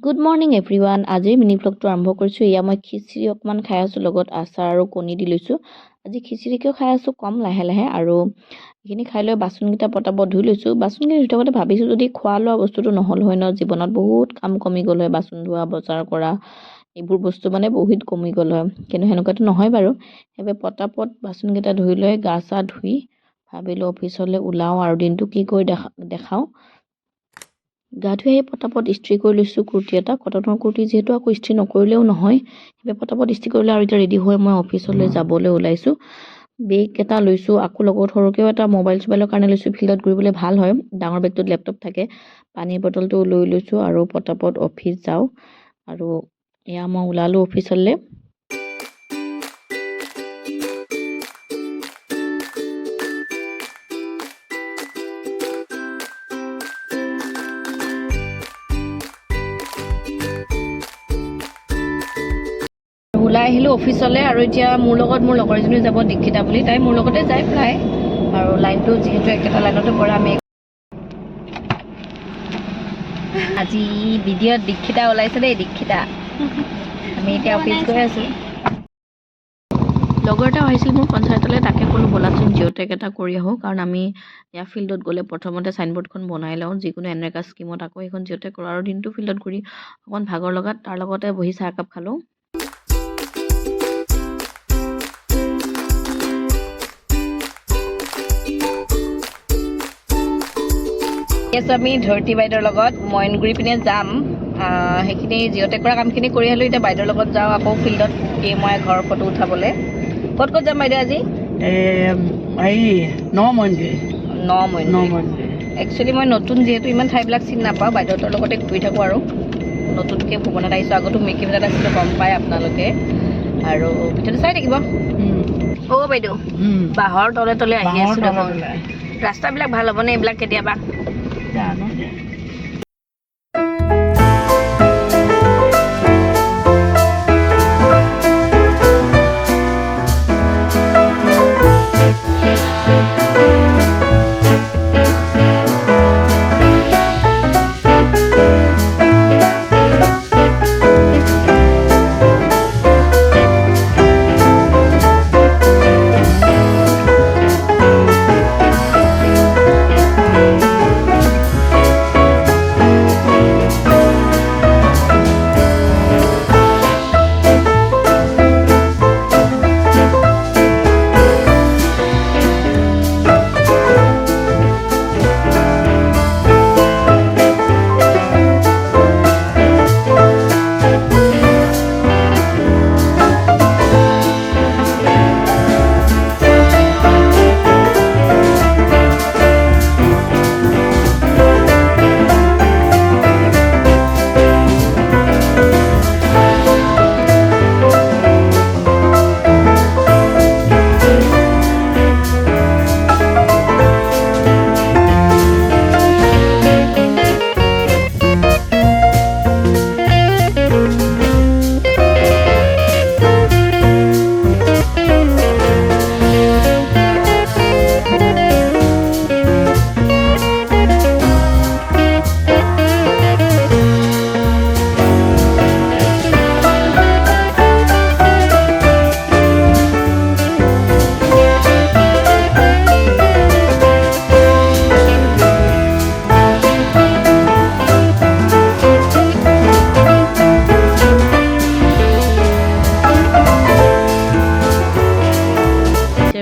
Good morning everyone আজিৰ mini ব্লগটো আৰম্ভ কৰিছোঁ। এয়া মই খিচিৰি অকণমান খাই আছোঁ। লগত আচাৰ আৰু কণী দি লৈছোঁ। আজি খিচিৰিকেও খাই আছোঁ কম লাহে লাহে। আৰু এইখিনি খাই লৈ বাচনকেইটা পটাপট ধুই লৈছোঁ। বাচনকেইটা ধুই থাকোঁতে ভাবিছোঁ যদি খোৱা লোৱা বস্তুটো নহ'ল হয় ন জীৱনত বহুত কাম কমি গ'ল হয়। বাচন ধোৱা বজাৰ কৰা এইবোৰ বস্তু মানে বহুত কমি গ'ল হয়। কিন্তু সেনেকুৱাটো নহয় বাৰু। সেইবাবে পটাপট বাচনকেইটা ধুই লৈ গা চা ধুই ভাবিলোঁ অফিচলৈ ওলাওঁ আৰু দিনটো কি কৰি দেখা দেখাওঁ গা ধুই আহি পটাপট ইস্ত্ৰি কৰি লৈছোঁ কুৰ্তি এটা। কটনৰ কুৰ্তি যিহেতু আকৌ ইস্ত্ৰি নকৰিলেও নহয় সেইবাবে পটাপট ইস্ত্ৰি কৰিলে আৰু এতিয়া ৰেডি হৈ মই অফিচলৈ যাবলৈ ওলাইছোঁ। বেগ এটা লৈছোঁ আকৌ লগত সৰুকৈও এটা মোবাইল চোবাইলৰ কাৰণে লৈছোঁ ফিল্ডত ঘূৰিবলৈ ভাল হয় ডাঙৰ বেগটোত লেপটপ থাকে। পানীৰ বটলটো লৈ লৈছোঁ আৰু পটাপট অফিচ যাওঁ। আৰু এয়া মই ওলালোঁ অফিচলৈ ওলাই আহিলোঁ অফিচলৈ আৰু এতিয়া মোৰ লগত মোৰ লগৰ এজনী যাব দীক্ষিতা বুলি। তাই মোৰ লগতে যায় প্ৰায়। আৰু লাইনটো যিহেতু একেটা লাইনতে পৰে আমি আজি ভিডিঅ'ত দীক্ষিতা ওলাইছে দেই দীক্ষিতা। আমি এতিয়া অফিচ গৈ আছোঁ। লগৰ এটা আহিছিল মোৰ পঞ্চায়তলৈ তাকে ক'লোঁ ব'লাচোন জিঅ'টেক এটা কৰি আহোঁ কাৰণ আমি ইয়াৰ ফিল্ডত গ'লে প্ৰথমতে চাইনবৰ্ডখন বনাই লওঁ যিকোনো এনেকা স্কীমত আকৌ সেইখন জিঅ'টেক কৰোঁ আৰু দিনটো ফিল্ডত ঘূৰি অকণ ভাগৰ লগাত তাৰ লগতে বহি চাহ একাপ খালোঁ। আছোঁ আমি ধৰতী বাইদেউৰ লগত। মইনগুৰি পিনে যাম। সেইখিনি জিঅ'টেক কৰা কামখিনি কৰি আহিলোঁ এতিয়া বাইদেউৰ লগত যাওঁ আকৌ ফিল্ডত এই মই ঘৰৰ ফটো উঠাবলৈ। ক'ত ক'ত যাম বাইদেউ আজি? হেৰি ন মন্দিৰ। ন মইন ন মন্দিৰ। একচুৱেলি মই নতুন যিহেতু ইমান ঠাইবিলাক চিনি নাপাওঁ বাইদেউহঁতৰ লগতে ঘূৰি থাকোঁ আৰু। নতুনকৈ ভ্ৰমণত আহিছোঁ। আগতো মেকিমজাত আছিলোঁ গম পায় আপোনালোকে। আৰু ভিতৰতে চাই থাকিব। অ' বাইদেউ। বাঁহৰ তলে তলে আহি আছোঁ ৰাস্তাবিলাক ভাল হ'বনে এইবিলাক কেতিয়াবা? 下面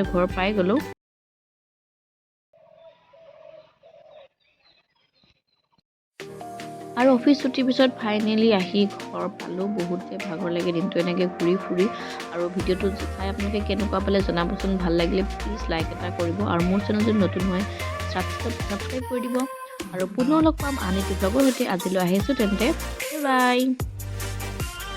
এতিয়া ঘৰ পাই গ'লোঁ। আৰু অফিচ ছুটিৰ পিছত ফাইনেলি আহি ঘৰ পালোঁ। বহুত ভাগৰ লাগে দিনটো এনেকৈ ঘূৰি ফুৰি। আৰু ভিডিঅ'টো চাই আপোনালোকে কেনেকুৱা পালে জনাবচোন। ভাল লাগিলে প্লিজ লাইক এটা কৰিব। আৰু মোৰ চেনেল যদি নতুন হয় ছাবস্ক্ৰাইব ছাবস্ক্ৰাইব কৰি দিব। আৰু পুনৰ লগ পাম। আন এটি ব্লগৰ সৈতে আজিলৈ আহিছোঁ তেন্তে বাই